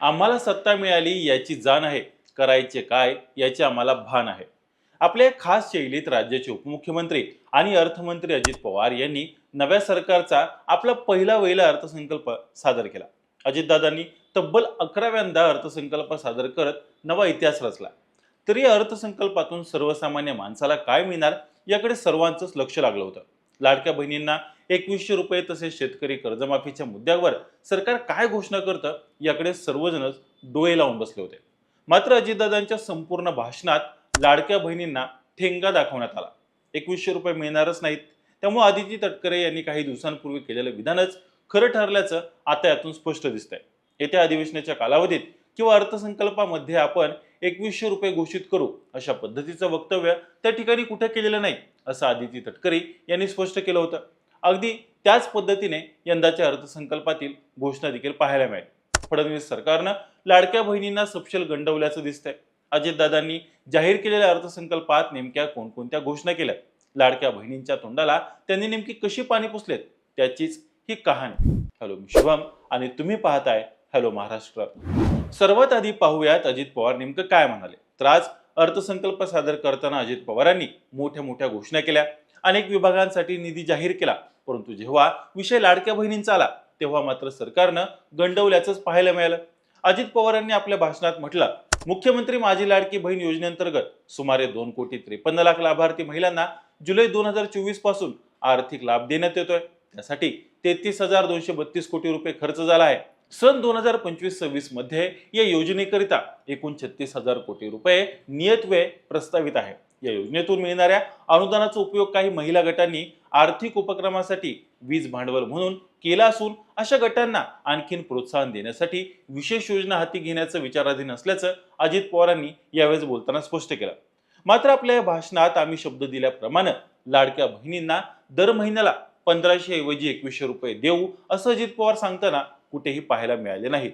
आम्हाला सत्ता मिळाली याची जाण आहे. करायचे काय याचे आम्हाला भान आहे. आपल्या खास शैलीत राज्याचे उपमुख्यमंत्री आणि अर्थमंत्री अजित पवार यांनी नव्या सरकारचा आपला पहिला वहिला अर्थसंकल्प सादर केला. अजितदादांनी तब्बल अकराव्यांदा अर्थसंकल्प सादर करत नवा इतिहास रचला. तरी अर्थसंकल्पातून सर्वसामान्य माणसाला काय मिळणार याकडे सर्वांचंच लक्ष लागलं होतं. लाडक्या बहिणींना एकवीसशे रुपये तसेच शेतकरी कर्जमाफीच्या मुद्द्यावर सरकार काय घोषणा करतं याकडे सर्वजणच डोळे लावून बसले होते. मात्र अजितदादांच्या संपूर्ण भाषणात लाडक्या बहिणींना ठेंगा दाखवण्यात आला. एकवीसशे रुपये मिळणारच नाहीत. त्यामुळे आदिती तटकरे यांनी काही दिवसांपूर्वी केलेलं विधानच खरं ठरल्याचं आता यातून स्पष्ट दिसतंय. येत्या अधिवेशनाच्या कालावधीत किंवा अर्थसंकल्पामध्ये आपण एकवीसशे रुपये घोषित करू अशा पद्धतीचं वक्तव्य त्या ठिकाणी कुठे केलेलं नाही असं आदिती तटकरे यांनी स्पष्ट केलं होतं. अगदी त्याच पद्धतीने यंदाच्या अर्थसंकल्पातील घोषणा देखील पाहायला मिळेल. फडणवीस सरकारनं लाडक्या बहिणींना सपशेल गंडवल्याचं दिसतंय. अजितदादांनी जाहीर केलेल्या अर्थसंकल्पात नेमक्या कोणकोणत्या घोषणा केल्या? लाडक्या बहिणींच्या तोंडाला त्यांनी नेमकी कशी पाणी पुसलेत? त्याचीच ही कहाणी. हॅलो मी शुभम आणि तुम्ही पाहताय हॅलो महाराष्ट्र. सर्वात आधी पाहूयात अजित पवार नेमकं काय म्हणाले? तर आज अर्थसंकल्प सादर करताना अजित पवारांनी मोठ्या मोठ्या घोषणा केल्या. अनेक विभागांसाठी निधी जाहीर केला. परंतु जेव्हा विषय लाडक्या बहिणींचा आला तेव्हा मात्र सरकारनं गंडवल्याचंच पाहायला मिळालं. अजित पवारांनी आपल्या भाषणात म्हटलं मुख्यमंत्री माझी लाडकी बहीण योजनेअंतर्गत सुमारे दोन कोटी त्रेपन्न लाख लाभार्थी महिलांना जुलै दोन हजार चोवीसपासून आर्थिक लाभ देण्यात येतोय. त्यासाठी तेहतीस हजार दोनशे बत्तीस कोटी रुपये खर्च झाला आहे. सन दोन हजार पंचवीस सव्वीसमध्ये या योजनेकरिता एकूण छत्तीस हजार कोटी रुपये नियत व्यय प्रस्तावित आहे. या योजनेतून मिळणाऱ्या अनुदानाचा उपयोग काही महिला गटांनी आर्थिक उपक्रमासाठी वीज भांडवल म्हणून केला असून अशा गटांना आणखीन प्रोत्साहन देण्यासाठी विशेष योजना हाती घेण्याचं विचाराधीन असल्याचं अजित पवारांनी यावेळेस बोलताना स्पष्ट केलं. मात्र आपल्या या भाषणात आम्ही शब्द दिल्याप्रमाणे लाडक्या बहिणींना दर महिन्याला पंधराशे ऐवजी एकवीसशे रुपये देऊ असं अजित पवार सांगताना कुठेही पाहायला मिळाले नाहीत.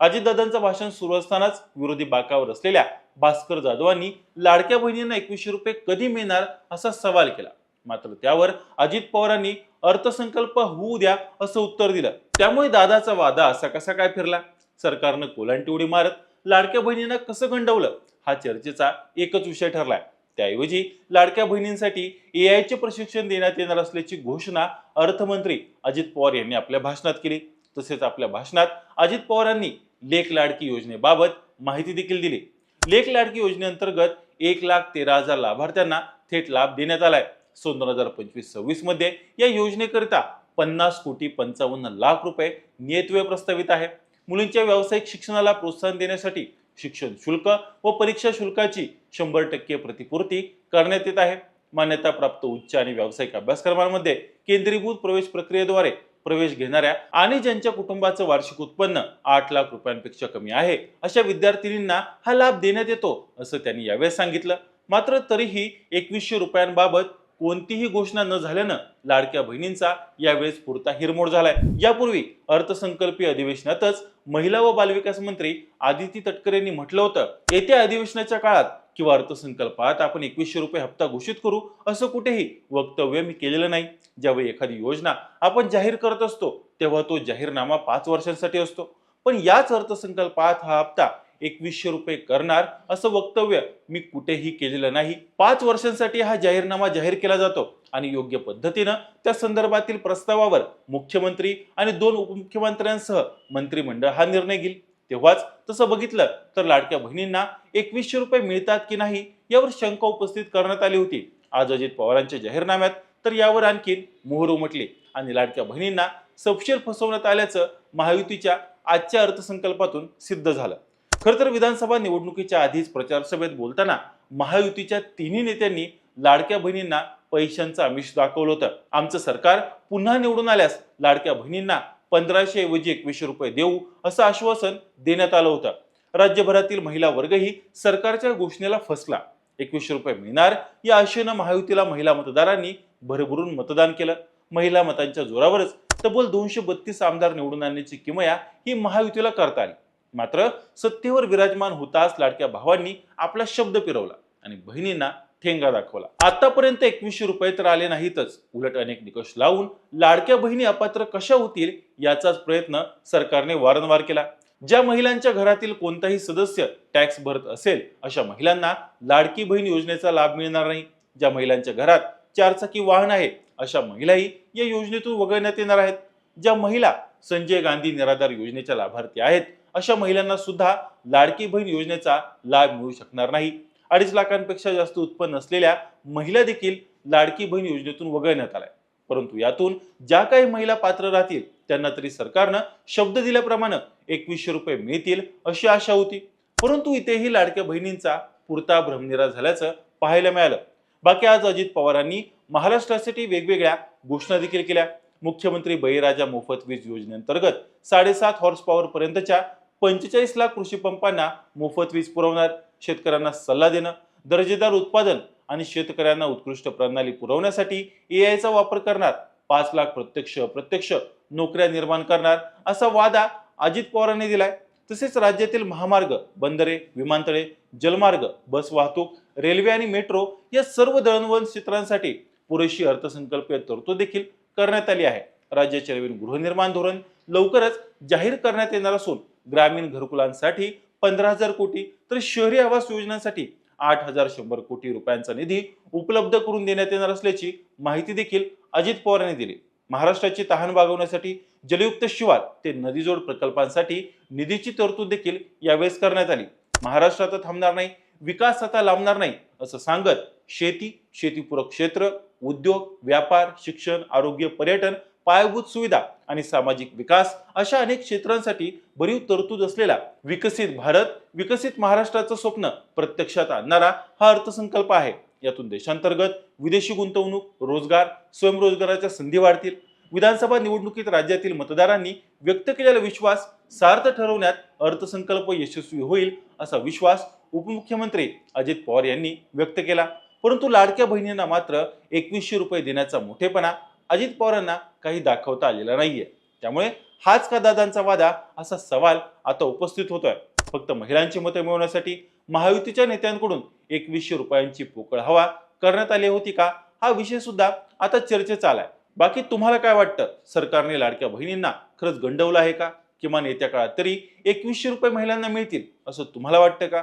अजितदादांचं भाषण सुरू असतानाच विरोधी बाकावर असलेल्या भास्कर जाधवांनी लाडक्या बहिणींना एकवीसशे रुपये कधी मिळणार असा सवाल केला. मात्र त्यावर अजित पवारांनी अर्थसंकल्प होऊ द्या असं उत्तर दिलं. त्यामुळे दादाचा वादा असा कसा काय फिरला? सरकारनं कोलांटी उडी मारत लाडक्या बहिणींना कसं गंडवलं? हा चर्चेचा एकच विषय ठरलाय. त्याऐवजी लाडक्या बहिणींसाठी ए आयचे प्रशिक्षण देण्यात येणार असल्याची घोषणा अर्थमंत्री अजित पवार यांनी आपल्या भाषणात केली. तसेच आपल्या भाषणात अजित पवारांनी लेख लाडकी योजनेबाबत माहिती देखील दिली. लेख लाडकी योजनेअंतर्गत एक लाख तेरा हजार लाभार्थ्यांना थेट लाभ देण्यात आलाय. सन दोन हजार पंचवीस सव्वीसमध्ये या योजनेकरिता पन्नास कोटी पंचावन्न लाख रुपये नियतव्य प्रस्तावित आहे. मुलींच्या व्यावसायिक शिक्षणाला प्रोत्साहन देण्यासाठी शिक्षण शुल्क व परीक्षा शुल्काची शंभर टक्के प्रतिपूर्ती करण्यात येत आहे. मान्यताप्राप्त उच्च आणि व्यावसायिक अभ्यासक्रमांमध्ये केंद्रीभूत प्रवेश प्रक्रियेद्वारे प्रवेश घेणाऱ्या आणि ज्यांच्या कुटुंबाचं वार्षिक उत्पन्न आठ लाख रुपयांपेक्षा कमी आहे अशा विद्यार्थिनींना हा लाभ देण्यात येतो असं त्यांनी यावेळेस सांगितलं. मात्र तरीही एकवीसशे रुपयांबाबत कोणतीही घोषणा न झाल्यानं लाडक्या बहिणींचा यावेळेस पुरता हिरमोड झालाय. यापूर्वी अर्थसंकल्पीय अधिवेशनातच महिला व बालविकास मंत्री आदिती तटकरे यांनी म्हटलं होतं येत्या अधिवेशनाच्या काळात किंवा अर्थसंकल्पात आपण एकवीसशे रुपये हप्ता घोषित करू असं कुठेही वक्तव्य मी केलेलं नाही. ज्यावेळी एखादी योजना आपण जाहीर करत असतो तेव्हा तो जाहीरनामा पाच वर्षांसाठी असतो. पण याच अर्थसंकल्पात हा हप्ता एकवीसशे रुपये करणार असं वक्तव्य मी कुठेही केलेलं नाही. पाच वर्षांसाठी हा जाहीरनामा जाहीर केला जातो आणि योग्य पद्धतीनं त्या संदर्भातील प्रस्तावावर मुख्यमंत्री आणि दोन उपमुख्यमंत्र्यांसह मंत्रिमंडळ हा निर्णय घेईल. तेव्हाच तसं बघितलं तर लाडक्या बहिणींना एकवीसशे रुपये मिळतात की नाही यावर शंका उपस्थित करण्यात आली होती. आज अजित पवारांच्या जाहीरनाम्यात तर यावर आणखीन मोहर उमटली आणि लाडक्या बहिणींना सपशेल फसवण्यात आल्याचं महायुतीच्या आजच्या अर्थसंकल्पातून सिद्ध झालं. खरं तर विधानसभा निवडणुकीच्या आधीच प्रचार सभेत बोलताना महायुतीच्या तिन्ही नेत्यांनी लाडक्या बहिणींना पैशांचं आमिष दाखवलं होतं. आमचं सरकार पुन्हा निवडून आल्यास लाडक्या बहिणींना पंधराशे ऐवजी एकवीसशे रुपये देऊ असं आश्वासन देण्यात आलं होतं. राज्यभरातील महिला वर्गही सरकारच्या घोषणेला फसला. एकवीसशे रुपये मिळणार या आशेनं महायुतीला महिला मतदारांनी भरभरून मतदान केलं. महिला मतांच्या जोरावरच तब्बल दोनशे बत्तीस आमदार निवडून आणण्याची किमया ही महायुतीला करता आली. मात्र सत्तेवर विराजमान होताच लाडक्या भावांनी आपला शब्द फिरवला आणि बहिणींना ठेंगा दाखवला. आतापर्यंत एकवीसशे रुपये तर आले नाहीतच. उलट अनेक निकष लावून लाडक्या बहिणी अपात्र कशा होतील याचाच प्रयत्न सरकारने वारंवार केला. ज्या महिलांच्या घरातील कोणताही सदस्य टॅक्स भरत असेल अशा महिलांना लाडकी बहीण योजनेचा लाभ मिळणार नाही. ज्या महिलांच्या घरात चारचाकी वाहन आहे अशा महिलाही या योजनेतून वगळण्यात येणार आहेत. ज्या महिला संजय गांधी निराधार योजनेच्या लाभार्थी आहेत अशा महिलांना सुद्धा लाडकी बहीण योजनेचा लाभ मिळू शकणार नाही. अडीच लाखांपेक्षा जास्त उत्पन्न असलेल्या महिला देखील लाडकी बहीण योजनेतून वगळण्यात आलाय. परंतु यातून ज्या काही महिला पात्र राहतील त्यांना तरी सरकारनं शब्द दिल्याप्रमाणे एकवीसशे रुपये मिळतील अशी आशा होती. परंतु इथेही लाडक्या बहिणींचा पुरता भ्रमनिराश झाल्याचं पाहायला मिळालं. बाकी आज अजित पवारांनी महाराष्ट्रासाठी वेगवेगळ्या घोषणा देखील केल्या. मुख्यमंत्री बळीराजा मोफत वीज योजनेअंतर्गत साडेसात हॉर्स पॉवर पर्यंतच्या पंचेचाळीस लाख कृषी पंपांना मोफत वीज पुरवणार शेतकऱ्यांना सल्ला देणं दर्जेदार उत्पादन आणि शेतकऱ्यांना उत्कृष्ट प्रणाली पुरवण्यासाठी ए आयचा वापर करणार पाच लाख प्रत्यक्ष अप्रत्यक्ष नोकऱ्या निर्माण करणार असा वादा अजित पवारांनी दिलाय. तसेच राज्यातील महामार्ग बंदरे विमानतळे जलमार्ग बस वाहतूक रेल्वे आणि मेट्रो या सर्व दळणवळण क्षेत्रांसाठी पुरेशी अर्थसंकल्पीय तरतूद देखील करण्यात आली आहे. राज्याचे नवीन गृहनिर्माण धोरण लवकरच जाहीर करण्यात येणार असून ग्रामीण घरकुलांसाठी पंधरा हजार कोटी तर शहरी आवास योजनांसाठी आठ हजार शंभर कोटी रुपयांचा निधी उपलब्ध करून देण्यात येणार असल्याची माहिती देखील अजित पवार यांनी दिली. महाराष्ट्राची तहान भागवण्यासाठी जलयुक्त शिवार ते नदीजोड प्रकल्पांसाठी निधीची तरतूद देखील यावेळेस करण्यात आली. महाराष्ट्र आता थांबणार नाही विकास आता लांबणार नाही असं सांगत शेती शेतीपूरक क्षेत्र उद्योग व्यापार शिक्षण आरोग्य पर्यटन पायाभूत सुविधा आणि सामाजिक विकास अशा अनेक क्षेत्रांसाठी भरीव तरतूद असलेला विकसित भारत विकसित महाराष्ट्राचं स्वप्न प्रत्यक्षात आणणारा हा अर्थसंकल्प आहे. यातून देशांतर्गत विदेशी गुंतवणूक रोजगार स्वयंरोजगाराच्या संधी वाढतील. विधानसभा निवडणुकीत राज्यातील मतदारांनी व्यक्त केलेला विश्वास सार्थ ठरवण्यात अर्थसंकल्प यशस्वी होईल असा विश्वास उपमुख्यमंत्री अजित पवार यांनी व्यक्त केला. परंतु लाडक्या बहिणींना मात्र एकवीसशे रुपये देण्याचा मोठेपणा अजित पवारांना काही दाखवता आलेला नाहीये. त्यामुळे हाच का दादांचा वादा? असा सवाल आता उपस्थित होतोय. फक्त महिलांची मतं मिळवण्यासाठी महायुतीच्या नेत्यांकडून एकवीसशे रुपयांची पोकळ हवा करण्यात आली होती का? हा विषय सुद्धा आता चर्चेचा आलाय. बाकी तुम्हाला काय वाटतं? सरकारने लाडक्या बहिणींना खरंच गंडवलं आहे का? किमान येत्या काळात तरी एकवीसशे रुपये महिलांना मिळतील असं तुम्हाला वाटतं का?